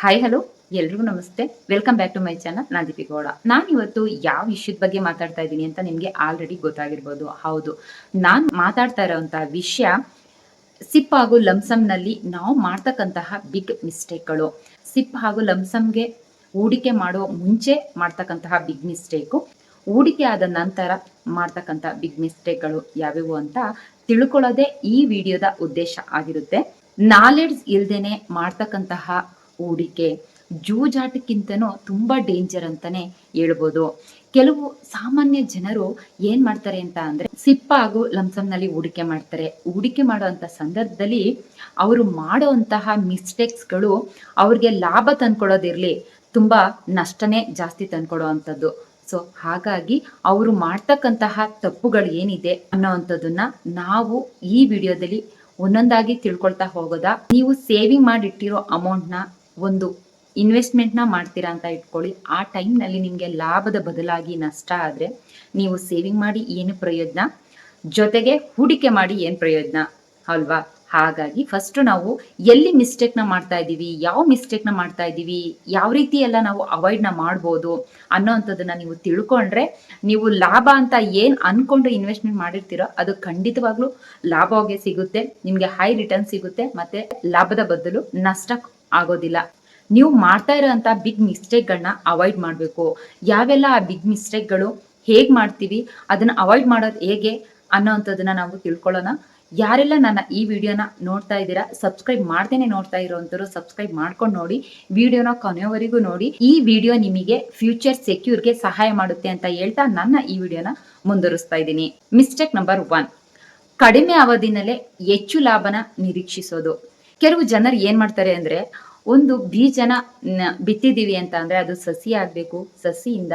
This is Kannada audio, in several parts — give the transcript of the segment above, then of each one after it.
ಹಾಯ್ ಹಲೋ ಎಲ್ರಿಗೂ ನಮಸ್ತೆ. Welcome back to my channel ನಾ ದೀಪಿಗೌಡ ನಾನು ಇವತ್ತು ಯಾವ ವಿಷಯದ ಬಗ್ಗೆ ಮಾತಾಡ್ತಾ ಇದ್ದೀನಿ ಅಂತ ನಿಮಗೆ ಆಲ್ರೆಡಿ ಗೊತ್ತಾಗಿರ್ಬೋದು. ಹೌದು. ನಾನು ಮಾತಾಡ್ತಾ ಇರೋವಂಥ ವಿಷಯ ಸಿಪ್ ಹಾಗೂ ಲಮ್ಸಮ್ನಲ್ಲಿ ನಾವು ಮಾಡ್ತಕ್ಕಂತಹ ಬಿಗ್ ಮಿಸ್ಟೇಕ್ಗಳು ಸಿಪ್ ಹಾಗೂ ಲಮ್ಸಮ್ಗೆ ಹೂಡಿಕೆ ಮಾಡೋ ಮುಂಚೆ ಮಾಡ್ತಕ್ಕಂತಹ ಬಿಗ್ ಮಿಸ್ಟೇಕು ಹೂಡಿಕೆ ಆದ ನಂತರ ಮಾಡ್ತಕ್ಕಂಥ ಬಿಗ್ ಮಿಸ್ಟೇಕ್ಗಳು ಯಾವ್ಯಾವು ಅಂತ ತಿಳ್ಕೊಳ್ಳೋದೇ ಈ ವಿಡಿಯೋದ ಉದ್ದೇಶ ಆಗಿರುತ್ತೆ. ನಾಲೆಡ್ಜ್ ಇಲ್ದೇನೆ ಮಾಡ್ತಕ್ಕಂತಹ ಹೂಡಿಕೆ ಜೂಜಾಟಕ್ಕಿಂತನೂ ತುಂಬ ಡೇಂಜರ್ ಅಂತಾನೆ ಹೇಳ್ಬೋದು. ಕೆಲವು ಸಾಮಾನ್ಯ ಜನರು ಏನ್ ಮಾಡ್ತಾರೆ ಅಂತ ಅಂದ್ರೆ ಸಿಪ್ಪ ಹಾಗೂ ಲಂಸಮ್ನಲ್ಲಿ ಹೂಡಿಕೆ ಮಾಡ್ತಾರೆ. ಹೂಡಿಕೆ ಮಾಡುವಂತ ಸಂದರ್ಭದಲ್ಲಿ ಅವರು ಮಾಡುವಂತಹ ಮಿಸ್ಟೇಕ್ಸ್ಗಳು ಅವ್ರಿಗೆ ಲಾಭ ತಂದ್ಕೊಡೋದಿರ್ಲಿ ತುಂಬಾ ನಷ್ಟನೇ ಜಾಸ್ತಿ ತಂದ್ಕೊಡೋ ಅಂಥದ್ದು ಸೊ ಹಾಗಾಗಿ ಅವರು ಮಾಡ್ತಕ್ಕಂತಹ ತಪ್ಪುಗಳು ಏನಿದೆ ಅನ್ನೋವಂಥದ್ದನ್ನ ನಾವು ಈ ವಿಡಿಯೋದಲ್ಲಿ ಒಂದೊಂದಾಗಿ ತಿಳ್ಕೊಳ್ತಾ ಹೋಗೋದಾ? ನೀವು ಸೇವಿಂಗ್ ಮಾಡಿಟ್ಟಿರೋ ಅಮೌಂಟ್ನ ಒಂದು ಇನ್ವೆಸ್ಟ್ಮೆಂಟ್ನ ಮಾಡ್ತೀರಾ ಅಂತ ಇಟ್ಕೊಳ್ಳಿ. ಆ ಟೈಮ್ನಲ್ಲಿ ನಿಮಗೆ ಲಾಭದ ಬದಲಾಗಿ ನಷ್ಟ ಆದರೆ ನೀವು ಸೇವಿಂಗ್ ಮಾಡಿ ಏನು ಪ್ರಯೋಜನ? ಜೊತೆಗೆ ಹೂಡಿಕೆ ಮಾಡಿ ಏನು ಪ್ರಯೋಜನ? ಅಲ್ವಾ? ಹಾಗಾಗಿ ಫಸ್ಟ್ ನಾವು ಎಲ್ಲಿ ಮಿಸ್ಟೇಕ್ನ ಮಾಡ್ತಾ ಇದ್ದೀವಿ? ಯಾವ ಮಿಸ್ಟೇಕ್ನ ಮಾಡ್ತಾ ಇದ್ದೀವಿ? ಯಾವ ರೀತಿ ಎಲ್ಲ ನಾವು ಅವಾಯ್ಡ್ನ ಮಾಡ್ಬೋದು? ಅನ್ನೋವಂಥದ್ದನ್ನ ನೀವು ತಿಳ್ಕೊಂಡ್ರೆ ನೀವು ಲಾಭ ಅಂತ ಏನು ಅಂದ್ಕೊಂಡು ಇನ್ವೆಸ್ಟ್ಮೆಂಟ್ ಮಾಡಿರ್ತೀರೋ ಅದು ಖಂಡಿತವಾಗ್ಲೂ ಲಾಭವಾಗೇ ಸಿಗುತ್ತೆ, ನಿಮಗೆ ಹೈ ರಿಟರ್ನ್ ಸಿಗುತ್ತೆ, ಮತ್ತೆ ಲಾಭದ ಬದಲು ನಷ್ಟ ಆಗೋದಿಲ್ಲ. ನೀವು ಮಾಡ್ತಾ ಇರೋಂಥ ಬಿಗ್ ಮಿಸ್ಟೇಕ್ಗಳನ್ನ ಅವಾಯ್ಡ್ ಮಾಡಬೇಕು. ಯಾವೆಲ್ಲ ಆ ಬಿಗ್ ಮಿಸ್ಟೇಕ್ಗಳು ಹೇಗೆ ಮಾಡ್ತೀವಿ, ಅದನ್ನ ಅವಾಯ್ಡ್ ಮಾಡೋದು ಹೇಗೆ ಅನ್ನೋವಂಥದ್ದನ್ನ ನಾವು ತಿಳ್ಕೊಳ್ಳೋಣ. ಯಾರೆಲ್ಲ ನನ್ನ ಈ ವಿಡಿಯೋನ ನೋಡ್ತಾ ಇದ್ದೀರಾ ಸಬ್ಸ್ಕ್ರೈಬ್ ಮಾಡ್ತೇನೆ ನೋಡ್ತಾ ಇರೋವಂಥವ್ರು ಸಬ್ಸ್ಕ್ರೈಬ್ ಮಾಡ್ಕೊಂಡು ನೋಡಿ, ವಿಡಿಯೋನ ಕೊನೆಯವರೆಗೂ ನೋಡಿ. ಈ ವಿಡಿಯೋ ನಿಮಗೆ ಫ್ಯೂಚರ್ ಸೆಕ್ಯೂರ್ಗೆ ಸಹಾಯ ಮಾಡುತ್ತೆ ಅಂತ ಹೇಳ್ತಾ ನನ್ನ ಈ ವಿಡಿಯೋನ ಮುಂದುವರಿಸ್ತಾ ಇದ್ದೀನಿ. ಮಿಸ್ಟೇಕ್ ನಂಬರ್ ಒನ್ ಕಡಿಮೆ ಅವಧಿನಲ್ಲೇ ಹೆಚ್ಚು ಲಾಭನ ನಿರೀಕ್ಷಿಸೋದು. ಕೆಲವು ಜನರು ಏನ್ ಮಾಡ್ತಾರೆ ಅಂದ್ರೆ ಒಂದು ಬೀಜನ ಬಿತ್ತಿದ್ದೀವಿ ಅಂತ ಅಂದ್ರೆ ಅದು ಸಸಿ ಆಗ್ಬೇಕು, ಸಸಿಯಿಂದ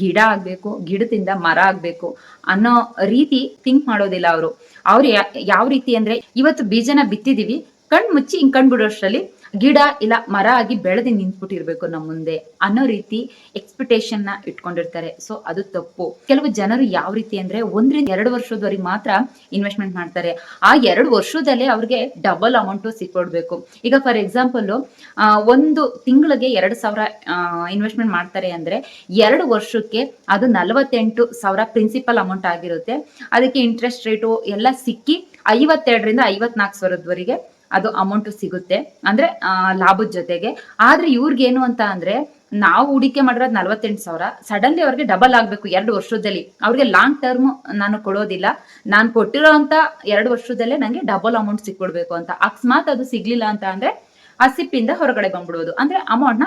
ಗಿಡ ಆಗ್ಬೇಕು, ಗಿಡದಿಂದ ಮರ ಆಗ್ಬೇಕು ಅನ್ನೋ ರೀತಿ ಥಿಂಕ್ ಮಾಡೋದಿಲ್ಲ ಅವರು. ಅವ್ರು ಯಾವ ರೀತಿ ಅಂದ್ರೆ ಇವತ್ತು ಬೀಜನ ಬಿತ್ತಿದೀವಿ ಕಣ್ ಮುಚ್ಚಿ ಹಿಂಗ್ ಕಣ್ ಬಿಡೋಷ್ಟ್ರಲ್ಲಿ ಗಿಡ ಇಲ್ಲ ಮರ ಆಗಿ ಬೆಳೆದು ನಿಂತ್ಬಿಟ್ಟಿರ್ಬೇಕು ನಮ್ಮ ಮುಂದೆ ಅನ್ನೋ ರೀತಿ ಎಕ್ಸ್ಪೆಕ್ಟೇಷನ್ನ ಇಟ್ಕೊಂಡಿರ್ತಾರೆ. ಸೊ ಅದು ತಪ್ಪು. ಕೆಲವು ಜನರು ಯಾವ ರೀತಿ ಅಂದ್ರೆ ಒಂದರಿಂದ ಎರಡು ವರ್ಷದವರೆಗೆ ಮಾತ್ರ ಇನ್ವೆಸ್ಟ್ಮೆಂಟ್ ಮಾಡ್ತಾರೆ. ಆ ಎರಡು ವರ್ಷದಲ್ಲೇ ಅವ್ರಿಗೆ ಡಬಲ್ ಅಮೌಂಟ್ ಸಿಕ್ಕೊಡ್ಬೇಕು. ಈಗ ಫಾರ್ ಎಕ್ಸಾಂಪಲ್ ಒಂದು ತಿಂಗಳಿಗೆ ಎರಡು ಸಾವಿರ ಇನ್ವೆಸ್ಟ್ಮೆಂಟ್ ಮಾಡ್ತಾರೆ ಅಂದ್ರೆ ಎರಡು ವರ್ಷಕ್ಕೆ ಅದು ನಲವತ್ತೆಂಟು ಸಾವಿರ ಪ್ರಿನ್ಸಿಪಲ್ ಅಮೌಂಟ್ ಆಗಿರುತ್ತೆ. ಅದಕ್ಕೆ ಇಂಟ್ರೆಸ್ಟ್ ರೇಟು ಎಲ್ಲ ಸಿಕ್ಕಿ ಐವತ್ತೆರಡರಿಂದ ಐವತ್ನಾಲ್ಕು ಸಾವಿರದವರೆಗೆ ಅದು ಅಮೌಂಟ್ ಸಿಗುತ್ತೆ. ಅಂದ್ರೆ ಲಾಭದ ಜೊತೆಗೆ. ಆದ್ರೆ ಇವ್ರಿಗೇನು ಅಂತ ಅಂದ್ರೆ, ನಾವು ಹೂಡಿಕೆ ಮಾಡಿರೋದು ನಲವತ್ತೆಂಟು ಸಾವಿರ ಸಡನ್ಲಿ ಅವ್ರಿಗೆ ಡಬಲ್ ಆಗ್ಬೇಕು ಎರಡು ವರ್ಷದಲ್ಲಿ. ಅವ್ರಿಗೆ ಲಾಂಗ್ ಟರ್ಮ್ ನಾನು ಕೊಡೋದಿಲ್ಲ. ನಾನು ಕೊಟ್ಟಿರೋಂತ ಎರಡು ವರ್ಷದಲ್ಲೇ ನಂಗೆ ಡಬಲ್ ಅಮೌಂಟ್ ಸಿಕ್ಕೊಡ್ಬೇಕು ಅಂತ. ಅಕಸ್ಮಾತ್ ಅದು ಸಿಗ್ಲಿಲ್ಲ ಅಂತ ಅಂದ್ರೆ, ಆ ಸಿಪ್ಪಿಂದ ಹೊರಗಡೆ ಬಂದ್ಬಿಡೋದು. ಅಂದ್ರೆ ಅಮೌಂಟ್ನ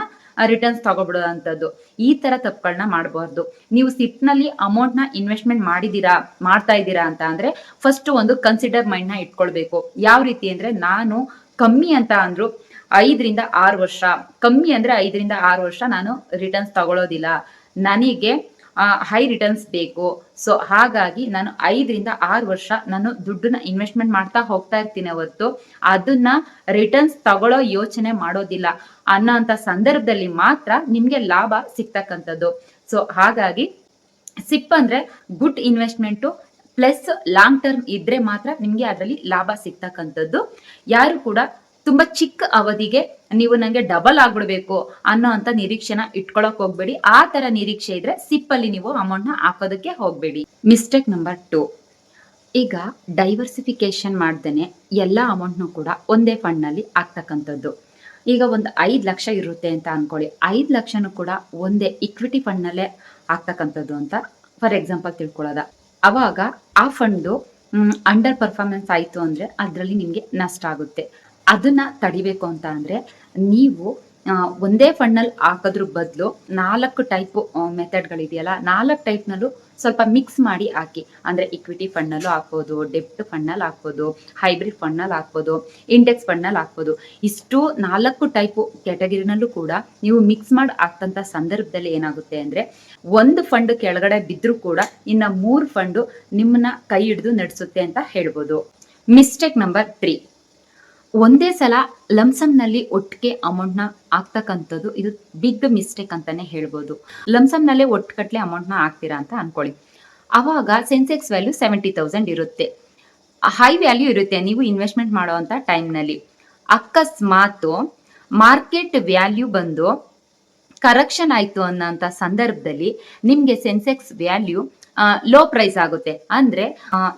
ರಿಟರ್ನ್ಸ್ ತಗೊಬಿಡೋದಂಥದ್ದು. ಈ ತರ ತಪ್ಪುಗಳನ್ನ ಮಾಡಬಾರ್ದು. ನೀವು ಸಿಪ್ನಲ್ಲಿ ಅಮೌಂಟ್ನ ಇನ್ವೆಸ್ಟ್ಮೆಂಟ್ ಮಾಡಿದೀರಾ, ಮಾಡ್ತಾ ಇದ್ದೀರಾ ಅಂತ ಅಂದ್ರೆ ಫಸ್ಟ್ ಒಂದು ಕನ್ಸಿಡರ್ ಮೈಂಡ್ನ ಇಟ್ಕೊಳ್ಬೇಕು. ಯಾವ ರೀತಿ ಅಂದ್ರೆ ನಾನು ಕಮ್ಮಿ ಅಂತ ಅಂದ್ರು ಐದರಿಂದ ಆರು ವರ್ಷ. ಕಮ್ಮಿ ಅಂದ್ರೆ ಐದರಿಂದ ಆರು ವರ್ಷ ನಾನು ರಿಟರ್ನ್ಸ್ ತಗೊಳ್ಳೋದಿಲ್ಲ ನನಗೆ ಹೈ ರಿಟರ್ನ್ಸ್ ಬೇಕು. ಸೊ ಹಾಗಾಗಿ ನಾನು ಐದರಿಂದ ಆರು ವರ್ಷ ನಾನು ದುಡ್ಡನ್ನ ಇನ್ವೆಸ್ಟ್ಮೆಂಟ್ ಮಾಡ್ತಾ ಹೋಗ್ತಾ ಇರ್ತೀನಿ ಅವತ್ತು ಅದನ್ನ ರಿಟರ್ನ್ಸ್ ತಗೊಳ್ಳೋ ಯೋಚನೆ ಮಾಡೋದಿಲ್ಲ. ಅನ್ನೋ ಅಂತ ಸಂದರ್ಭದಲ್ಲಿ ಮಾತ್ರ ನಿಮ್ಗೆ ಲಾಭ ಸಿಗ್ತಕ್ಕಂಥದ್ದು. ಸೊ ಹಾಗಾಗಿ ಸಿಪ್ ಅಂದ್ರೆ good investment plus long term ಇದ್ರೆ ಮಾತ್ರ ನಿಮ್ಗೆ ಅದರಲ್ಲಿ ಲಾಭ ಸಿಗ್ತಕ್ಕಂಥದ್ದು. ಯಾರು ಕೂಡ ತುಂಬಾ ಚಿಕ್ಕ ಅವಧಿಗೆ ನೀವು ನಂಗೆ ಡಬಲ್ ಆಗ್ಬಿಡ್ಬೇಕು ಅನ್ನೋ ಅಂತ ನಿರೀಕ್ಷೆನ ಇಟ್ಕೊಳಕ್ ಹೋಗ್ಬೇಡಿ. ಆ ತರ ನಿರೀಕ್ಷೆ ಇದ್ರೆ ಸಿಪ್ ಅಲ್ಲಿ ನೀವು ಅಮೌಂಟ್ ಹಾಕೋದಕ್ಕೆ ಹೋಗ್ಬೇಡಿ. ಮಿಸ್ಟೇಕ್ ನಂಬರ್ ಟು ಈಗ ಡೈವರ್ಸಿಫಿಕೇಶನ್ ಮಾಡ್ದೇನೆ ಎಲ್ಲ ಅಮೌಂಟ್ನು ಕೂಡ ಒಂದೇ ಫಂಡ್ನಲ್ಲಿ ಹಾಕ್ತಕ್ಕಂಥದ್ದು ಈಗ ಒಂದು ಐದು ಲಕ್ಷ ಇರುತ್ತೆ ಅಂತ ಅನ್ಕೊಳ್ಳಿ. ಐದು ಲಕ್ಷನೂ ಕೂಡ ಒಂದೇ ಇಕ್ವಿಟಿ ಫಂಡ್ನಲ್ಲೇ ಆಗ್ತಕ್ಕಂಥದ್ದು ಅಂತ ಫಾರ್ ಎಕ್ಸಾಂಪಲ್ ತಿಳ್ಕೊಳ್ಳೋದ. ಅವಾಗ ಆ ಫಂಡು ಅಂಡರ್ ಪರ್ಫಾರ್ಮೆನ್ಸ್ ಆಯಿತು ಅಂದರೆ ಅದರಲ್ಲಿ ನಿಮಗೆ ನಷ್ಟ ಆಗುತ್ತೆ. ಅದನ್ನ ತಡಿಬೇಕು ಅಂತ ಅಂದ್ರೆ ನೀವು ಒಂದೇ ಫಣ್ಣಲ್ಲಿ ಹಾಕೋದ್ರ ಬದಲು ನಾಲ್ಕು ಟೈಪ್ ಮೆಥಡ್ಗಳಿದೆಯಲ್ಲ ನಾಲ್ಕು ಟೈಪ್ನಲ್ಲೂ ಸ್ವಲ್ಪ ಮಿಕ್ಸ್ ಮಾಡಿ ಹಾಕಿ. ಅಂದರೆ ಇಕ್ವಿಟಿ ಫಂಡ್ನಲ್ಲೂ ಹಾಕ್ಬೋದು ಡೆಪ್ಟ್ ಫಂಡ್ನಲ್ಲಿ ಹಾಕ್ಬೋದು ಹೈಬ್ರಿಡ್ ಫಂಡ್ನಲ್ಲಿ ಹಾಕ್ಬೋದು ಇಂಡೆಕ್ಸ್ ಫಂಡ್ನಲ್ಲಿ ಹಾಕ್ಬೋದು. ಇಷ್ಟು ನಾಲ್ಕು ಟೈಪು ಕ್ಯಾಟಗರಿನಲ್ಲೂ ಕೂಡ ನೀವು ಮಿಕ್ಸ್ ಮಾಡಿ ಹಾಕ್ತಂಥ ಸಂದರ್ಭದಲ್ಲಿ ಏನಾಗುತ್ತೆ ಅಂದರೆ ಒಂದು ಫಂಡ್ ಕೆಳಗಡೆ ಬಿದ್ದರೂ ಕೂಡ ಇನ್ನು ಮೂರು ಫಂಡು ನಿಮ್ಮನ್ನ ಕೈ ಹಿಡಿದು ನಡೆಸುತ್ತೆ ಅಂತ ಹೇಳ್ಬೋದು. ಮಿಸ್ಟೇಕ್ ನಂಬರ್ ತ್ರೀ ಒಂದೇ ಸಲ ಲಮ್ಸಮ್ನಲ್ಲಿ ಒಟ್ಟಿಗೆ ಅಮೌಂಟ್ನ ಹಾಕ್ತಕ್ಕಂಥದ್ದು ಇದು ಬಿಗ್ ಮಿಸ್ಟೇಕ್ ಅಂತಾನೆ ಹೇಳ್ಬೋದು. ಲಮ್ಸಮ್ನಲ್ಲೇ ಅಮೌಂಟ್ ಅಮೌಂಟ್ನ ಹಾಕ್ತೀರಾ ಅಂತ ಅನ್ಕೊಳ್ಳಿ. ಅವಾಗ ಸೆನ್ಸೆಕ್ಸ್ ವ್ಯಾಲ್ಯೂ ಸೆವೆಂಟಿ ತೌಸಂಡ್ ಇರುತ್ತೆ. ಹೈ ವ್ಯಾಲ್ಯೂ ಇರುತ್ತೆ. ನೀವು ಇನ್ವೆಸ್ಟ್ಮೆಂಟ್ ಮಾಡುವಂಥ ಟೈಮ್ನಲ್ಲಿ ಅಕಸ್ಮಾತ್ ಮಾರ್ಕೆಟ್ ವ್ಯಾಲ್ಯೂ ಬಂದು ಕರೆಕ್ಷನ್ ಆಯಿತು ಅನ್ನೋಂಥ ಸಂದರ್ಭದಲ್ಲಿ ನಿಮಗೆ ಸೆನ್ಸೆಕ್ಸ್ ವ್ಯಾಲ್ಯೂ ಲೋ ಪ್ರೈಸ್ ಆಗುತ್ತೆ. ಅಂದ್ರೆ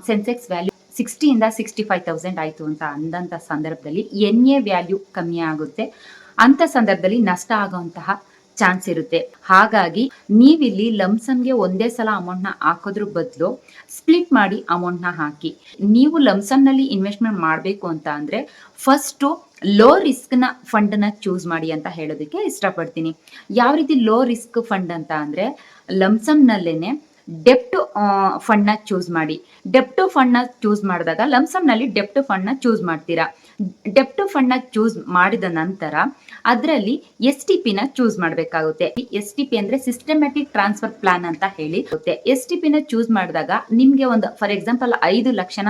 ಸೆನ್ಸೆಕ್ಸ್ ವ್ಯಾಲ್ಯೂ ಸಿಕ್ಸ್ಟಿಯಿಂದ ಸಿಕ್ಸ್ಟಿ ಫೈವ್ ತೌಸಂಡ್ ಆಯಿತು ಅಂತ ಅಂದಂಥ ಸಂದರ್ಭದಲ್ಲಿ ಎನ್ ಎ ವ್ಯಾಲ್ಯೂ ಕಮ್ಮಿ ಆಗುತ್ತೆ. ಅಂಥ ಸಂದರ್ಭದಲ್ಲಿ ನಷ್ಟ ಆಗುವಂತಹ ಚಾನ್ಸ್ ಇರುತ್ತೆ. ಹಾಗಾಗಿ ನೀವಿಲ್ಲಿ ಲಮ್ಸಮ್ಗೆ ಒಂದೇ ಸಲ ಅಮೌಂಟ್ನ ಹಾಕೋದ್ರ ಬದಲು ಸ್ಪ್ಲಿಟ್ ಮಾಡಿ ಅಮೌಂಟ್ನ ಹಾಕಿ. ನೀವು ಲಮ್ಸಮ್ನಲ್ಲಿ ಇನ್ವೆಸ್ಟ್ಮೆಂಟ್ ಮಾಡಬೇಕು ಅಂತ ಅಂದರೆ ಫಸ್ಟು ಲೋ ರಿಸ್ಕ್ನ ಫಂಡನ್ನ ಚೂಸ್ ಮಾಡಿ ಅಂತ ಹೇಳೋದಕ್ಕೆ ಇಷ್ಟಪಡ್ತೀನಿ. ಯಾವ ರೀತಿ ಲೋ ರಿಸ್ಕ್ ಫಂಡ್ ಅಂತ ಅಂದರೆ ಲಮ್ಸಮ್ನಲ್ಲೇ ಡೆಪ್ಟ್ ಫಂಡ್ನ ಚೂಸ್ ಮಾಡಿ. ಡೆಪ್ಟ್ ಫಂಡ್ನ ಚೂಸ್ ಮಾಡಿದಾಗ ಲಮ್ಸಮ್ನಲ್ಲಿ ಡೆಪ್ಟ್ ಫಂಡ್ನ ಚೂಸ್ ಮಾಡ್ತೀರಾ? ಡೆಪ್ಟ್ ಫಂಡ್ನ ಚೂಸ್ ಮಾಡಿದ ನಂತರ ಅದರಲ್ಲಿ ಎಸ್ ಟಿ ಪಿನ ಚೂಸ್ ಮಾಡಬೇಕಾಗುತ್ತೆ. ಎಸ್ ಟಿ ಪಿ ಅಂದ್ರೆ ಸಿಸ್ಟಮ್ಯಾಟಿಕ್ ಟ್ರಾನ್ಸ್ಫರ್ ಪ್ಲಾನ್ ಅಂತ ಹೇಳಿ ಎಸ್ ಟಿ ಪಿನ ಚೂಸ್ ಮಾಡಿದಾಗ ನಿಮಗೆ ಒಂದು ಫಾರ್ ಎಕ್ಸಾಂಪಲ್ ಐದು ಲಕ್ಷನ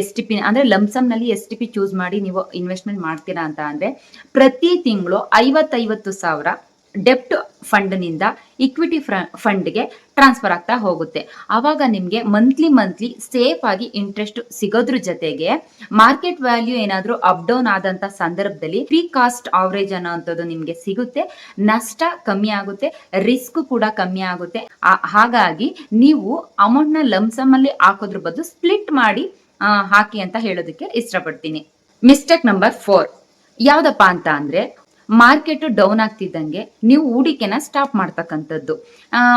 ಎಸ್ ಟಿ ಪಿ ಅಂದ್ರೆ ಲಮ್ಸಮ್ನಲ್ಲಿ ಎಸ್ ಟಿ ಪಿ ಚೂಸ್ ಮಾಡಿ ನೀವು ಇನ್ವೆಸ್ಟ್ಮೆಂಟ್ ಮಾಡ್ತೀರಾ ಅಂತ ಅಂದ್ರೆ ಪ್ರತಿ ತಿಂಗಳು ಐವತ್ತೈವತ್ತು ಸಾವಿರ ಡೆಪ್ಟ್ ಫಂಡ್ನಿಂದ ಇಕ್ವಿಟಿ ಫಂಡ್ಗೆ ಟ್ರಾನ್ಸ್ಫರ್ ಆಗ್ತಾ ಹೋಗುತ್ತೆ. ಆವಾಗ ನಿಮಗೆ ಮಂತ್ಲಿ ಮಂತ್ಲಿ ಸೇಫ್ ಆಗಿ ಇಂಟ್ರೆಸ್ಟ್ ಸಿಗೋದ್ರ ಜೊತೆಗೆ ಮಾರ್ಕೆಟ್ ವ್ಯಾಲ್ಯೂ ಏನಾದರೂ ಅಪ್ ಡೌನ್ ಆದಂತ ಸಂದರ್ಭದಲ್ಲಿ ಫ್ರೀ ಕಾಸ್ಟ್ ಆವರೇಜ್ ಅನ್ನೋಂಥದ್ದು ನಿಮಗೆ ಸಿಗುತ್ತೆ. ನಷ್ಟ ಕಮ್ಮಿ ಆಗುತ್ತೆ, ರಿಸ್ಕ್ ಕೂಡ ಕಮ್ಮಿ ಆಗುತ್ತೆ. ಹಾಗಾಗಿ ನೀವು ಅಮೌಂಟ್ನ ಲಮ್ಸಮ್ ಅಲ್ಲಿ ಹಾಕೋದ್ರ ಬದಲು ಸ್ಪ್ಲಿಟ್ ಮಾಡಿ ಹಾಕಿ ಅಂತ ಹೇಳೋದಕ್ಕೆ ಇಷ್ಟಪಡ್ತೀನಿ. Mistake number four. ಯಾವ್ದಪ್ಪ ಅಂತ ಅಂದ್ರೆ ಮಾರ್ಕೆಟ್ ಡೌನ್ ಆಗ್ತಿದ್ದಂಗೆ ನೀವು ಹೂಡಿಕೆನ ಸ್ಟಾಪ್ ಮಾಡ್ತಕ್ಕಂಥದ್ದು.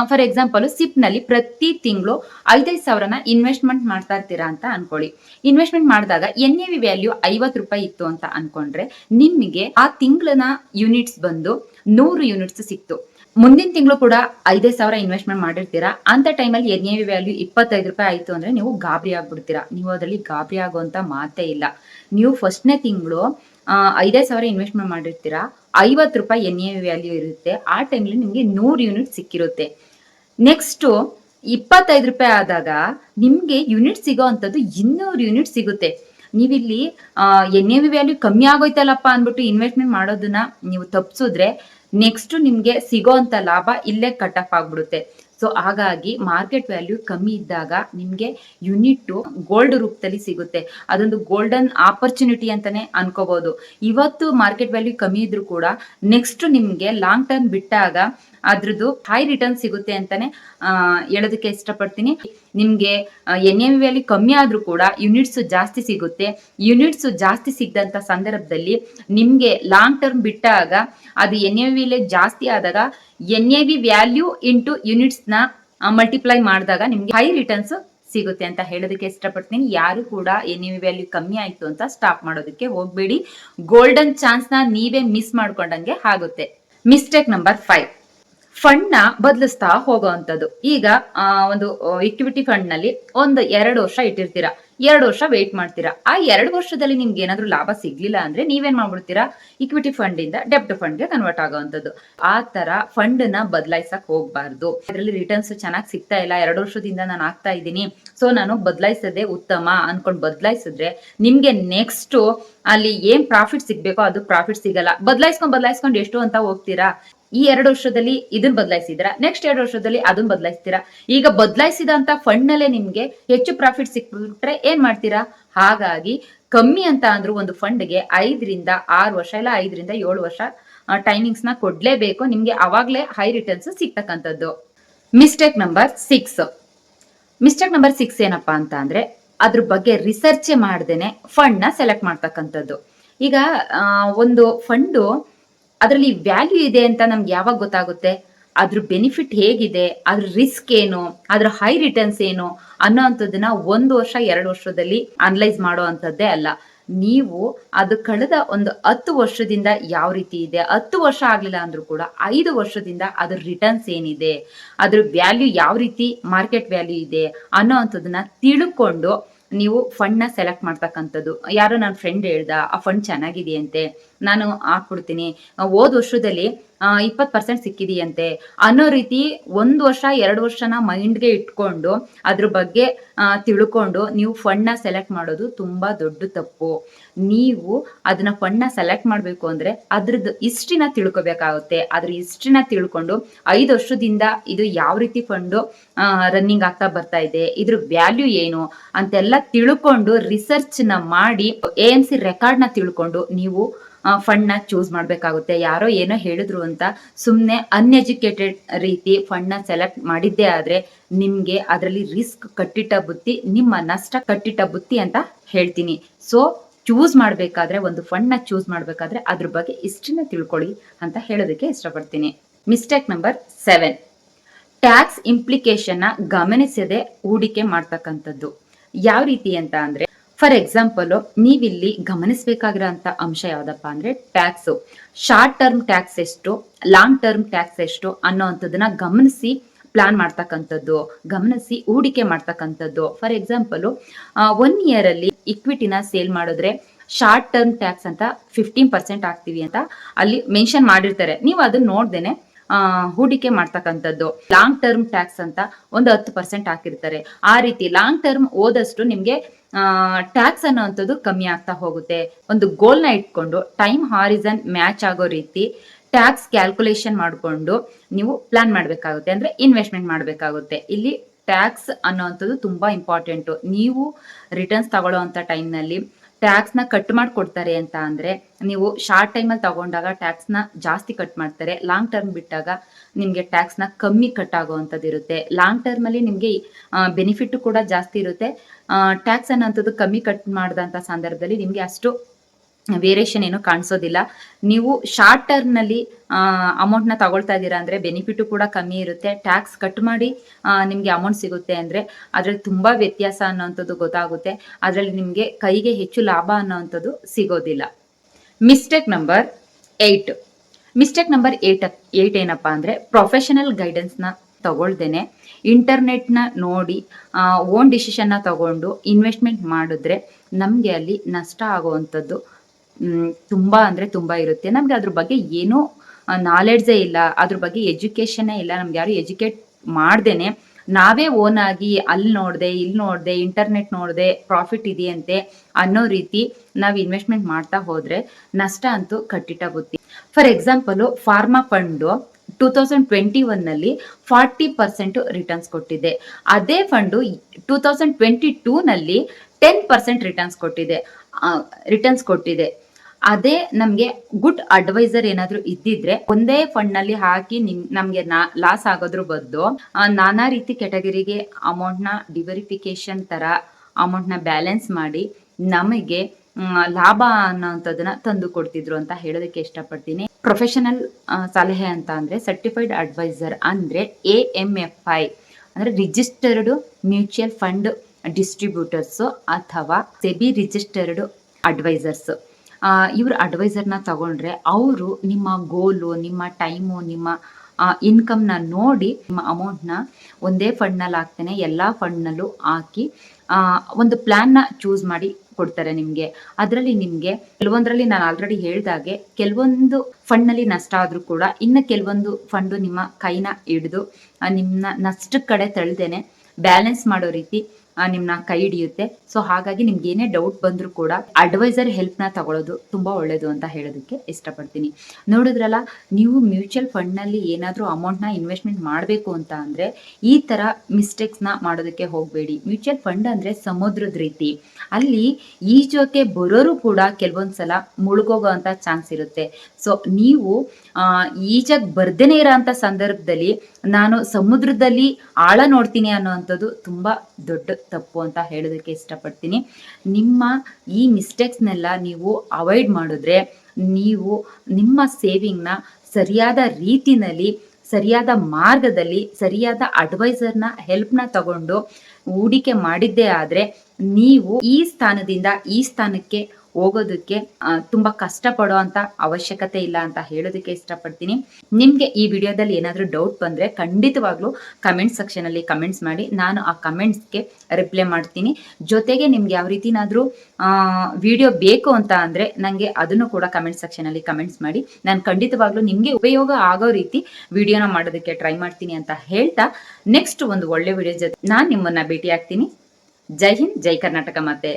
ಫಾರ್ ಎಕ್ಸಾಂಪಲ್ ಸಿಪ್ನಲ್ಲಿ ಪ್ರತಿ ತಿಂಗಳು ಐದೈದು ಸಾವಿರನ ಇನ್ವೆಸ್ಟ್ಮೆಂಟ್ ಮಾಡ್ತಾ ಇರ್ತೀರಾ ಅಂತ ಅನ್ಕೊಳ್ಳಿ. ಇನ್ವೆಸ್ಟ್ಮೆಂಟ್ ಮಾಡಿದಾಗ ಎನ್ ಎ ವಿ ವ್ಯಾಲ್ಯೂ ಐವತ್ತು ರೂಪಾಯಿ ಇತ್ತು ಅಂತ ಅನ್ಕೊಂಡ್ರೆ ನಿಮಗೆ ಆ ತಿಂಗಳನ ಯೂನಿಟ್ಸ್ ಬಂದು ನೂರು ಯೂನಿಟ್ಸ್ ಸಿಕ್ತು. ಮುಂದಿನ ತಿಂಗಳು ಕೂಡ ಐದೈದು ಸಾವಿರ ಇನ್ವೆಸ್ಟ್ಮೆಂಟ್ ಮಾಡಿರ್ತೀರಾ? ಅಂತ ಟೈಮಲ್ಲಿ ಎನ್ ಎ ವಿ ವ್ಯಾಲ್ಯೂ ಇಪ್ಪತ್ತೈದು ರೂಪಾಯಿ ಆಯಿತು ಅಂದರೆ ನೀವು ಗಾಬರಿ ಆಗ್ಬಿಡ್ತೀರಾ? ನೀವು ಅದರಲ್ಲಿ ಗಾಬರಿ ಆಗುವಂಥ ಮಾತೇ ಇಲ್ಲ. ನೀವು ಫಸ್ಟ್ನೇ ತಿಂಗಳು ಐದೈದು ಸಾವಿರ ಇನ್ವೆಸ್ಟ್ಮೆಂಟ್ ಮಾಡಿರ್ತೀರಾ? ಐವತ್ತು ರೂಪಾಯಿ ಎನ್ ಎ ವ್ಯಾಲ್ಯೂ ಇರುತ್ತೆ. ಆ ಟೈಮ್ಲಿ ನಿಮಗೆ ನೂರು ಯೂನಿಟ್ ಸಿಕ್ಕಿರುತ್ತೆ. ನೆಕ್ಸ್ಟು ಇಪ್ಪತ್ತೈದು ರೂಪಾಯಿ ಆದಾಗ ನಿಮಗೆ ಯೂನಿಟ್ ಸಿಗೋ ಅಂಥದ್ದು ಇನ್ನೂರು ಯೂನಿಟ್ ಸಿಗುತ್ತೆ. ನೀವಿಲ್ಲಿ ಎನ್ ಎ ವ್ಯಾಲ್ಯೂ ಕಮ್ಮಿ ಆಗೋಯ್ತಲ್ಲಪ್ಪ ಅಂದ್ಬಿಟ್ಟು ಇನ್ವೆಸ್ಟ್ಮೆಂಟ್ ಮಾಡೋದನ್ನ ನೀವು ತಪ್ಪಿಸಿದ್ರೆ ನೆಕ್ಸ್ಟ್ ನಿಮಗೆ ಸಿಗೋ ಅಂತ ಲಾಭ ಇಲ್ಲೇ ಕಟ್ ಆಫ್ ಆಗ್ಬಿಡುತ್ತೆ. ಸೊ ಹಾಗಾಗಿ ಮಾರ್ಕೆಟ್ ವ್ಯಾಲ್ಯೂ ಕಮ್ಮಿ ಇದ್ದಾಗ ನಿಮಗೆ ಯೂನಿಟ್ಟು ಗೋಲ್ಡ್ ರೂಪದಲ್ಲಿ ಸಿಗುತ್ತೆ. ಅದೊಂದು ಗೋಲ್ಡನ್ ಆಪರ್ಚುನಿಟಿ ಅಂತಾನೆ ಅನ್ಕೋಬಹುದು ಇವತ್ತು ಮಾರ್ಕೆಟ್ ವ್ಯಾಲ್ಯೂ ಕಮ್ಮಿ ಇದ್ರೂ ಕೂಡ ನೆಕ್ಸ್ಟ್ ನಿಮಗೆ ಲಾಂಗ್ ಟರ್ಮ್ ಬಿಟ್ಟಾಗ ಅದ್ರದ್ದು ಹೈ ರಿಟರ್ನ್ ಸಿಗುತ್ತೆ ಅಂತಾನೆ ಹೇಳೋದಕ್ಕೆ ಇಷ್ಟಪಡ್ತೀನಿ. ನಿಮಗೆ ಎನ್ ಎಂ ವ್ಯಾಲ್ಯೂ ಕಮ್ಮಿ ಆದ್ರೂ ಕೂಡ ಯೂನಿಟ್ಸ್ ಜಾಸ್ತಿ ಸಿಗುತ್ತೆ. ಯೂನಿಟ್ಸ್ ಜಾಸ್ತಿ ಸಿಗದಂತ ಸಂದರ್ಭದಲ್ಲಿ ನಿಮಗೆ ಲಾಂಗ್ ಟರ್ಮ್ ಬಿಟ್ಟಾಗ, ಅದು ಎನ್ ಎ ವಿಲೆ ಜಾಸ್ತಿ ಆದಾಗ N A V value into ನ ಮಲ್ಟಿಪ್ಲೈ ಮಾಡಿದಾಗ ನಿಮ್ಗೆ ಹೈ ರಿಟರ್ನ್ಸ್ ಸಿಗುತ್ತೆ ಅಂತ ಹೇಳೋದಕ್ಕೆ ಇಷ್ಟಪಡ್ತೀನಿ. ಯಾರು ಕೂಡ ಎನ್ ಎ ವ್ಯಾಲ್ಯೂ ಕಮ್ಮಿ ಆಯ್ತು ಅಂತ ಸ್ಟಾಪ್ ಮಾಡೋದಕ್ಕೆ ಹೋಗ್ಬೇಡಿ. ಗೋಲ್ಡನ್ ಚಾನ್ಸ್ನ ನೀವೇ ಮಿಸ್ ಮಾಡ್ಕೊಂಡಂಗೆ ಆಗುತ್ತೆ. ಮಿಸ್ಟೇಕ್ ನಂಬರ್ ಫೈವ್ ಫಂಡ್ನ ಬದಲಿಸ್ತಾ ಹೋಗೋವಂಥದ್ದು ಈಗ ಒಂದು ಇಕ್ವಿಟಿ ಫಂಡ್ನಲ್ಲಿ ಒಂದು ಎರಡು ವರ್ಷ ಇಟ್ಟಿರ್ತೀರಾ. ಎರಡು ವರ್ಷ ವೇಟ್ ಮಾಡ್ತೀರಾ. ಆ ಎರಡು ವರ್ಷದಲ್ಲಿ ನಿಮ್ಗೆ ಏನಾದ್ರೂ ಲಾಭ ಸಿಗ್ಲಿಲ್ಲ ಅಂದ್ರೆ ನೀವೇನ್ ಮಾಡ್ಬಿಡ್ತೀರಾ? ಇಕ್ವಿಟಿ ಫಂಡ್ ಇಂದ ಡೆಪ್ಟ್ ಫಂಡ್ಗೆ ಕನ್ವರ್ಟ್ ಆಗೋವಂಥದ್ದು ಆ ತರ ಫಂಡ್ನ ಬದಲಾಯಿಸಕ್ ಹೋಗ್ಬಾರ್ದು. ಅದರಲ್ಲಿ ರಿಟರ್ನ್ಸ್ ಚೆನ್ನಾಗಿ ಸಿಗ್ತಾ ಇಲ್ಲ. ಎರಡು ವರ್ಷದಿಂದ ನಾನು ಆಗ್ತಾ ಇದ್ದೀನಿ. ಸೊ ನಾನು ಬದಲಾಯಿಸದೆ ಉತ್ತಮ ಅನ್ಕೊಂಡ್ ಬದಲಾಯಿಸಿದ್ರೆ ನಿಮ್ಗೆ ನೆಕ್ಸ್ಟ್ ಅಲ್ಲಿ ಏನ್ ಪ್ರಾಫಿಟ್ ಸಿಗ್ಬೇಕೋ ಅದು ಪ್ರಾಫಿಟ್ ಸಿಗಲ್ಲ. ಬದಲಾಯಿಸ್ಕೊಂಡ್ ಬದಲಾಯಿಸ್ಕೊಂಡ್ ಎಷ್ಟು ಅಂತ ಹೋಗ್ತೀರಾ? ಈ ಎರಡು ವರ್ಷದಲ್ಲಿ ಇದನ್ನ ಬದಲಾಯಿಸಿದ್ರ ನೆಕ್ಸ್ಟ್ ಎರಡು ವರ್ಷದಲ್ಲಿ ಅದನ್ನ ಬದಲಾಯಿಸ್ತೀರಾ ಈಗ ಬದಲಾಯಿಸಿದಂತ ಫಂಡ್ ನಲ್ಲೇ ನಿಮ್ಗೆ ಹೆಚ್ಚು ಪ್ರಾಫಿಟ್ ಸಿಕ್ಬಿಟ್ರೆ ಏನ್ ಮಾಡ್ತೀರಾ? ಹಾಗಾಗಿ ಕಮ್ಮಿ ಅಂತ ಅಂದ್ರೂ ಒಂದು ಫಂಡ್ಗೆ ಐದರಿಂದ ಆರು ವರ್ಷ ಇಲ್ಲ ಐದರಿಂದ ಏಳು ವರ್ಷ ಟೈಮಿಂಗ್ಸ್ನ ಕೊಡ್ಲೇಬೇಕು. ನಿಮ್ಗೆ ಅವಾಗ್ಲೇ high returns ಸಿಗ್ತಕ್ಕಂಥದ್ದು. Mistake number six mistake number six ಏನಪ್ಪಾ ಅಂತ ಅಂದ್ರೆ ಅದ್ರ ಬಗ್ಗೆ ರಿಸರ್ಚ್ ಮಾಡ್ದೇನೆ ಫಂಡ್ನ ಸೆಲೆಕ್ಟ್ ಮಾಡ್ತಕ್ಕಂಥದ್ದು. ಈಗ ಒಂದು ಫಂಡು ಅದರಲ್ಲಿ ವ್ಯಾಲ್ಯೂ ಇದೆ ಅಂತ ನಮ್ಗೆ ಯಾವಾಗ ಗೊತ್ತಾಗುತ್ತೆ? ಅದ್ರ ಬೆನಿಫಿಟ್ ಹೇಗಿದೆ? ಅದ್ರ ರಿಸ್ಕ್ ಏನು? ಅದ್ರ ಹೈ ರಿಟರ್ನ್ಸ್ ಏನು? ಅನ್ನೋ ಅಂಥದ್ದನ್ನ ಒಂದು ವರ್ಷ, ಎರಡು ವರ್ಷದಲ್ಲಿ ಅನಲೈಸ್ ಮಾಡೋ ಅಂಥದ್ದೇ ಅಲ್ಲ. ನೀವು ಅದು ಕಳೆದ ಒಂದು ಹತ್ತು ವರ್ಷದಿಂದ ಯಾವ ರೀತಿ ಇದೆ? ಹತ್ತು ವರ್ಷ ಆಗ್ಲಿಲ್ಲ ಅಂದ್ರೂ ಕೂಡ ಐದು ವರ್ಷದಿಂದ ಅದ್ರ ರಿಟರ್ನ್ಸ್ ಏನಿದೆ? ಅದ್ರ ವ್ಯಾಲ್ಯೂ ಯಾವ ರೀತಿ ಮಾರ್ಕೆಟ್ ವ್ಯಾಲ್ಯೂ ಇದೆ? ಅನ್ನೋ ಅಂಥದ್ದನ್ನ ತಿಳ್ಕೊಂಡು ನೀವು ಫಂಡ್ನ ಸೆಲೆಕ್ಟ್ ಮಾಡ್ತಕ್ಕಂಥದ್ದು. ಯಾರೋ ನನ್ನ ಫ್ರೆಂಡ್ ಹೇಳ್ದ, ಆ ಫಂಡ್ ಚೆನ್ನಾಗಿದೆಯಂತೆ. ನಾನು ಹಾಕ್ಬಿಡ್ತೀನಿ. ಹೋದ ವರ್ಷದಲ್ಲಿ ಇಪ್ಪತ್ತು ಪರ್ಸೆಂಟ್ ಸಿಕ್ಕಿದೆಯಂತೆ. ಅನ್ನೋ ರೀತಿ ಒಂದು ವರ್ಷ, ಎರಡು ವರ್ಷನ ಮೈಂಡ್ಗೆ ಇಟ್ಕೊಂಡು, ಅದ್ರ ಬಗ್ಗೆ ತಿಳ್ಕೊಂಡು ನೀವು ಫಂಡ್ನ ಸೆಲೆಕ್ಟ್ ಮಾಡೋದು ತುಂಬಾ ದೊಡ್ಡ ತಪ್ಪು. ನೀವು ಅದನ್ನ ಫಂಡ್ನ ಸೆಲೆಕ್ಟ್ ಮಾಡಬೇಕು ಅಂದ್ರೆ ಅದ್ರದ್ದು ಹಿಸ್ಟ್ರಿನ ತಿಳ್ಕೊಬೇಕಾಗುತ್ತೆ. ಅದ್ರ ಹಿಸ್ಟ್ರಿನ ತಿಳ್ಕೊಂಡು ಐದು ವರ್ಷದಿಂದ ಇದು ಯಾವ ರೀತಿ ಫಂಡು ರನ್ನಿಂಗ್ ಆಗ್ತಾ ಬರ್ತಾ ಇದೆ, ಇದ್ರ ವ್ಯಾಲ್ಯೂ ಏನು ಅಂತೆಲ್ಲ ತಿಳ್ಕೊಂಡು ರಿಸರ್ಚ್ನ ಮಾಡಿ ಎ ಎಂ ಸಿ ರೆಕಾರ್ಡ್ನ ತಿಳ್ಕೊಂಡು ನೀವು ಫಂಡ್ನ ಚೂಸ್ ಮಾಡಬೇಕಾಗುತ್ತೆ. ಯಾರೋ ಏನೋ ಹೇಳಿದ್ರು ಅಂತ ಸುಮ್ಮನೆ ಅನ್ಎಜುಕೇಟೆಡ್ ರೀತಿ ಫಂಡ್ನ ಸೆಲೆಕ್ಟ್ ಮಾಡಿದ್ದೇ ಆದರೆ ನಿಮಗೆ ಅದರಲ್ಲಿ ರಿಸ್ಕ್ ಕಟ್ಟಿಟ್ಟ ಬುತ್ತಿ, ನಿಮ್ಮ ನಷ್ಟ ಕಟ್ಟಿಟ್ಟ ಬುತ್ತಿ ಅಂತ ಹೇಳ್ತೀನಿ. ಸೊ ಚೂಸ್ ಮಾಡಬೇಕಾದ್ರೆ, ಒಂದು ಫಂಡ್ನ ಚೂಸ್ ಮಾಡಬೇಕಾದ್ರೆ ಅದ್ರ ಬಗ್ಗೆ ಇಷ್ಟನ್ನ ತಿಳ್ಕೊಳ್ಳಿ ಅಂತ ಹೇಳೋದಕ್ಕೆ ಇಷ್ಟಪಡ್ತೀನಿ. ಮಿಸ್ಟೇಕ್ ನಂಬರ್ ಸೆವೆನ್ ಟ್ಯಾಕ್ಸ್ ಇಂಪ್ಲಿಕೇಶನ್ನ ಗಮನಿಸದೆ ಹೂಡಿಕೆ ಮಾಡ್ತಕ್ಕಂಥದ್ದು. ಯಾವ ರೀತಿ ಅಂತ ಅಂದ್ರೆ ಫಾರ್ ಎಕ್ಸಾಂಪಲ್ ನೀವಿಲ್ಲಿ ಗಮನಿಸಬೇಕಾಗಿರೋ ಅಂತ ಅಂಶ ಯಾವ್ದಪ್ಪ ಅಂದ್ರೆ ಟ್ಯಾಕ್ಸ್ ಶಾರ್ಟ್ ಟರ್ಮ್ ಟ್ಯಾಕ್ಸ್ ಎಷ್ಟು ಲಾಂಗ್ ಟರ್ಮ್ ಟ್ಯಾಕ್ಸ್ ಎಷ್ಟು ಅನ್ನೋವಂಥದ್ದನ್ನ ಗಮನಿಸಿ ಪ್ಲಾನ್ ಮಾಡ್ತಕ್ಕಂಥದ್ದು, ಗಮನಿಸಿ ಹೂಡಿಕೆ ಮಾಡ್ತಕ್ಕಂಥದ್ದು. ಫಾರ್ ಎಕ್ಸಾಂಪಲ್ ಒನ್ ಇಯರ್ ಅಲ್ಲಿ ಇಕ್ವಿಟಿನ ಸೇಲ್ ಮಾಡಿದ್ರೆ ಶಾರ್ಟ್ ಟರ್ಮ್ ಟ್ಯಾಕ್ಸ್ ಅಂತ ಫಿಫ್ಟೀನ್ ಪರ್ಸೆಂಟ್ ಆಗ್ತೀವಿ ಅಂತ ಅಲ್ಲಿ ಮೆನ್ಷನ್ ಮಾಡಿರ್ತಾರೆ. ನೀವು ಅದನ್ನ ನೋಡ್ದೇನೆ ಹೂಡಿಕೆ ಮಾಡ್ತಕ್ಕಂಥದ್ದು. ಲಾಂಗ್ ಟರ್ಮ್ ಟ್ಯಾಕ್ಸ್ ಅಂತ ಒಂದು ಹತ್ತು ಪರ್ಸೆಂಟ್ ಹಾಕಿರ್ತಾರೆ. ಆ ರೀತಿ ಲಾಂಗ್ ಟರ್ಮ್ ಓದಷ್ಟು ನಿಮ್ಗೆ ಟ್ಯಾಕ್ಸ್ ಅನ್ನೋವಂಥದ್ದು ಕಮ್ಮಿ ಆಗ್ತಾ ಹೋಗುತ್ತೆ. ಒಂದು ಗೋಲ್ನ ಇಟ್ಕೊಂಡು ಟೈಮ್ ಹಾರಿಸನ್ ಮ್ಯಾಚ್ ಆಗೋ ರೀತಿ ಟ್ಯಾಕ್ಸ್ ಕ್ಯಾಲ್ಕುಲೇಷನ್ ಮಾಡಿಕೊಂಡು ನೀವು ಪ್ಲಾನ್ ಮಾಡಬೇಕಾಗುತ್ತೆ. ಅಂದ್ರೆ ಇನ್ವೆಸ್ಟ್ಮೆಂಟ್ ಮಾಡಬೇಕಾಗುತ್ತೆ. ಇಲ್ಲಿ ಟ್ಯಾಕ್ಸ್ ಅನ್ನೋವಂಥದ್ದು ತುಂಬಾ ಇಂಪಾರ್ಟೆಂಟು ನೀವು ರಿಟರ್ನ್ಸ್ ತಗೊಳ್ಳೋ ಅಂಥ ಟೈಮ್ನಲ್ಲಿ ಟ್ಯಾಕ್ಸ್ನ ಕಟ್ ಮಾಡ್ಕೊಡ್ತಾರೆ ಅಂತ ಅಂದ್ರೆ ನೀವು ಶಾರ್ಟ್ ಟೈಮಲ್ಲಿ ತಗೊಂಡಾಗ ಟ್ಯಾಕ್ಸ್ನ ಜಾಸ್ತಿ ಕಟ್ ಮಾಡ್ತಾರೆ. ಲಾಂಗ್ ಟರ್ಮ್ ಬಿಟ್ಟಾಗ ನಿಮಗೆ ನ ಕಮ್ಮಿ ಕಟ್ ಆಗುವಂಥದ್ದು ಇರುತ್ತೆ. ಲಾಂಗ್ ಟರ್ಮಲ್ಲಿ ನಿಮಗೆ ಬೆನಿಫಿಟ್ ಕೂಡ ಜಾಸ್ತಿ ಇರುತ್ತೆ. ಟ್ಯಾಕ್ಸ್ ಅನ್ನೋಂಥದ್ದು ಕಮ್ಮಿ ಕಟ್ ಮಾಡಿದಂಥ ಸಂದರ್ಭದಲ್ಲಿ ನಿಮಗೆ ಅಷ್ಟು ವೇರಿಯೇಷನ್ ಏನು ಕಾಣಿಸೋದಿಲ್ಲ. ನೀವು ಶಾರ್ಟ್ ಟರ್ಮ್ನಲ್ಲಿ ಅಮೌಂಟ್ನ ತಗೊಳ್ತಾ ಇದ್ದೀರಾ ಅಂದರೆ ಬೆನಿಫಿಟು ಕೂಡ ಕಮ್ಮಿ ಇರುತ್ತೆ. ಟ್ಯಾಕ್ಸ್ ಕಟ್ ಮಾಡಿ ನಿಮಗೆ ಅಮೌಂಟ್ ಸಿಗುತ್ತೆ ಅಂದರೆ ಅದರಲ್ಲಿ ತುಂಬ ವ್ಯತ್ಯಾಸ ಅನ್ನೋವಂಥದ್ದು ಗೊತ್ತಾಗುತ್ತೆ. ಅದರಲ್ಲಿ ನಿಮಗೆ ಕೈಗೆ ಹೆಚ್ಚು ಲಾಭ ಅನ್ನೋವಂಥದ್ದು ಸಿಗೋದಿಲ್ಲ. Mistake number eight mistake number eight eight ಏನಪ್ಪ ಅಂದರೆ ಪ್ರೊಫೆಷನಲ್ ಗೈಡೆನ್ಸ್ನ ತಗೊಳ್ದೇನೆ. ಇಂಟರ್ನೆಟ್ನ ನೋಡಿ ಓನ್ ಡಿಸಿಷನ್ನ ತಗೊಂಡು ಇನ್ವೆಸ್ಟ್ಮೆಂಟ್ ಮಾಡಿದ್ರೆ ನಮಗೆ ಅಲ್ಲಿ ನಷ್ಟ ಆಗುವಂಥದ್ದು ತುಂಬಾ ಅಂದ್ರೆ ತುಂಬಾ ಇರುತ್ತೆ. ನಮ್ಗೆ ಅದ್ರ ಬಗ್ಗೆ ಏನೂ ನಾಲೆಡ್ಜೇ ಇಲ್ಲ. ಅದ್ರ ಬಗ್ಗೆ ಎಜುಕೇಶನ್ನೇ ಇಲ್ಲ. ನಮ್ಗೆ ಯಾರು ಎಜುಕೇಟ್ ಮಾಡ್ದೇನೆ. ನಾವೇ ಓನ್ ಆಗಿ ಅಲ್ಲಿ ನೋಡಿದೆ, ಇಲ್ಲಿ ನೋಡಿದೆ ಇಂಟರ್ನೆಟ್ ನೋಡಿದೆ ಪ್ರಾಫಿಟ್ ಇದೆಯಂತೆ ಅನ್ನೋ ರೀತಿ ನಾವು ಇನ್ವೆಸ್ಟ್ಮೆಂಟ್ ಮಾಡ್ತಾ ಹೋದ್ರೆ ನಷ್ಟ ಅಂತೂ ಕಟ್ಟಿಟ್ಟ ಬುತ್ತಿ. For example pharma fund two thousand twenty ಒನ್ನಲ್ಲಿ ಫಾರ್ಟಿ ಪರ್ಸೆಂಟ್ ರಿಟರ್ನ್ಸ್ ಕೊಟ್ಟಿದೆ. ಅದೇ ಫಂಡು ಟೂ ತೌಸಂಡ್ ಟ್ವೆಂಟಿ ಟೂನಲ್ಲಿ ಟೆನ್ ಪರ್ಸೆಂಟ್ ರಿಟರ್ನ್ಸ್ ಕೊಟ್ಟಿದೆ. ರಿಟರ್ನ್ಸ್ ಕೊಟ್ಟಿದೆ. ಅದೇ ನಮ್ಗೆ ಗುಡ್ ಅಡ್ವೈಸರ್ ಏನಾದ್ರು ಇದ್ದಿದ್ರೆ ಒಂದೇ ಫಂಡ್ನಲ್ಲಿ ಹಾಕಿ ನಿಮ್, ನಮಗೆ ಲಾಸ್ ಆಗೋದ್ರ ಬದ್ದು ನಾನಾ ರೀತಿ ಕೆಟಗರಿಗೆ ಅಮೌಂಟ್ನ ಡಿವರಿಫಿಕೇಶನ್ ತರ ಅಮೌಂಟ್ನ ಬ್ಯಾಲೆನ್ಸ್ ಮಾಡಿ ನಮಗೆ ಲಾಭ ಅನ್ನೋಂಥದ್ದನ್ನ ತಂದು ಕೊಡ್ತಿದ್ರು ಅಂತ ಹೇಳೋದಕ್ಕೆ ಇಷ್ಟಪಡ್ತೀನಿ. ಪ್ರೊಫೆಷನಲ್ ಸಲಹೆ ಅಂತ ಅಂದ್ರೆ ಸರ್ಟಿಫೈಡ್ ಅಡ್ವೈಸರ್ ಅಂದ್ರೆ ಎ ಎಂ ಎಫ್ ಐ ಅಂದ್ರೆ ರಿಜಿಸ್ಟರ್ಡ್ ಮ್ಯೂಚುವಲ್ ಫಂಡ್ ಡಿಸ್ಟ್ರಿಬ್ಯೂಟರ್ಸ್ ಅಥವಾ ಸೆಬಿ ರಿಜಿಸ್ಟರ್ಡ್ ಅಡ್ವೈಸರ್ಸ್ ಇವ್ರ ಅಡ್ವೈಸರ್ನ ತಗೊಂಡ್ರೆ ಅವರು ನಿಮ್ಮ ಗೋಲು ನಿಮ್ಮ ಟೈಮು ನಿಮ್ಮ ಇನ್ಕಮ್ನ ನೋಡಿ ನಿಮ್ಮ ಅಮೌಂಟ್ನ ಒಂದೇ ಫಂಡ್ನಲ್ಲಿ ಹಾಕ್ತೇನೆ, ಎಲ್ಲ ಫಂಡ್ನಲ್ಲೂ ಹಾಕಿ ಒಂದು ಪ್ಲ್ಯಾನ್ನ ಚೂಸ್ ಮಾಡಿ ಕೊಡ್ತಾರೆ ನಿಮಗೆ. ಅದರಲ್ಲಿ ನಿಮಗೆ ಕೆಲವೊಂದರಲ್ಲಿ ನಾನು ಆಲ್ರೆಡಿ ಹೇಳಿದಾಗೆ ಕೆಲವೊಂದು ಫಂಡ್ನಲ್ಲಿ ನಷ್ಟ ಆದರೂ ಕೂಡ ಇನ್ನು ಕೆಲವೊಂದು ಫಂಡು ನಿಮ್ಮ ಕೈನ ಹಿಡಿದು ನಿಮ್ಮನ್ನ ನಷ್ಟದ ಕಡೆ ತಳ್ದೇನೆ ಬ್ಯಾಲೆನ್ಸ್ ಮಾಡೋ ರೀತಿ ನಿಮ್ಮನ್ನ ಕೈ ಹಿಡಿಯುತ್ತೆ. ಸೊ ಹಾಗಾಗಿ ನಿಮ್ಗೆ ಏನೇ ಡೌಟ್ ಬಂದರೂ ಕೂಡ ಅಡ್ವೈಸರ್ ಹೆಲ್ಪ್ನ ತಗೊಳ್ಳೋದು ತುಂಬಾ ಒಳ್ಳೇದು ಅಂತ ಹೇಳೋದಕ್ಕೆ ಇಷ್ಟಪಡ್ತೀನಿ. ನೋಡಿದ್ರಲ್ಲ, ನೀವು ಮ್ಯೂಚುವಲ್ ಫಂಡ್ನಲ್ಲಿ ಏನಾದರೂ ಅಮೌಂಟ್ನ ಇನ್ವೆಸ್ಟ್ಮೆಂಟ್ ಮಾಡಬೇಕು ಅಂತ ಅಂದ್ರೆ ಈ ಥರ ಮಿಸ್ಟೇಕ್ಸ್ನ ಮಾಡೋದಕ್ಕೆ ಹೋಗಬೇಡಿ. ಮ್ಯೂಚುವಲ್ ಫಂಡ್ ಅಂದ್ರೆ ಸಮುದ್ರದ ರೀತಿ. ಅಲ್ಲಿ ಈಜೋಕೆ ಬರೋರು ಕೂಡ ಕೆಲವೊಂದು ಸಲ ಮುಳುಗೋಗೋ ಅಂತ ಚಾನ್ಸ್ ಇರುತ್ತೆ. ಸೊ ನೀವು ಈಜಕ್ಕೆ ಬರ್ದೇನೆ ಇರೋ ಸಂದರ್ಭದಲ್ಲಿ ನಾನು ಸಮುದ್ರದಲ್ಲಿ ಆಳ ನೋಡ್ತೀನಿ ಅನ್ನೋವಂಥದ್ದು ತುಂಬಾ ದೊಡ್ಡ ತಪ್ಪು ಅಂತ ಹೇಳೋದಕ್ಕೆ ಇಷ್ಟಪಡ್ತೀನಿ. ನಿಮ್ಮ ಈ ಮಿಸ್ಟೇಕ್ಸ್ನೆಲ್ಲ ನೀವು ಅವಾಯ್ಡ್ ಮಾಡಿದ್ರೆ ನೀವು ನಿಮ್ಮ ಸೇವಿಂಗ್ನ ಸರಿಯಾದ ರೀತಿನಲ್ಲಿ, ಸರಿಯಾದ ಮಾರ್ಗದಲ್ಲಿ, ಸರಿಯಾದ ಅಡ್ವೈಸರ್ನ ಹೆಲ್ಪ್ನ ತಗೊಂಡು ಹೂಡಿಕೆ ಮಾಡಿದ್ದೇ ಆದರೆ ನೀವು ಈ ಸ್ಥಾನದಿಂದ ಈ ಸ್ಥಾನಕ್ಕೆ ಹೋಗೋದಕ್ಕೆ ತುಂಬಾ ಕಷ್ಟಪಡೋ ಅಂತ ಅವಶ್ಯಕತೆ ಇಲ್ಲ ಅಂತ ಹೇಳೋದಕ್ಕೆ ಇಷ್ಟಪಡ್ತೀನಿ. ನಿಮ್ಗೆ ಈ ವಿಡಿಯೋದಲ್ಲಿ ಏನಾದರೂ ಡೌಟ್ ಬಂದ್ರೆ ಖಂಡಿತವಾಗ್ಲೂ ಕಮೆಂಟ್ ಸೆಕ್ಷನ್ ಅಲ್ಲಿ ಕಮೆಂಟ್ಸ್ ಮಾಡಿ. ನಾನು ಆ ಕಮೆಂಟ್ಸ್ಗೆ ರಿಪ್ಲೈ ಮಾಡ್ತೀನಿ. ಜೊತೆಗೆ ನಿಮ್ಗೆ ಯಾವ ರೀತಿನಾದ್ರೂ ವಿಡಿಯೋ ಬೇಕು ಅಂತ ಅಂದ್ರೆ ನಂಗೆ ಅದನ್ನು ಕೂಡ ಕಮೆಂಟ್ ಸೆಕ್ಷನ್ ಅಲ್ಲಿ ಕಮೆಂಟ್ಸ್ ಮಾಡಿ. ನಾನು ಖಂಡಿತವಾಗ್ಲೂ ನಿಮ್ಗೆ ಉಪಯೋಗ ಆಗೋ ರೀತಿ ವಿಡಿಯೋನ ಮಾಡೋದಕ್ಕೆ ಟ್ರೈ ಮಾಡ್ತೀನಿ ಅಂತ ಹೇಳ್ತಾ ನೆಕ್ಸ್ಟ್ ಒಂದು ಒಳ್ಳೆ ವಿಡಿಯೋ ಜೊತೆ ನಾನು ನಿಮ್ಮನ್ನ ಭೇಟಿ ಆಗ್ತೀನಿ ಜೈ ಹಿಂದ್, ಜೈ ಕರ್ನಾಟಕ ಮಾತೆ.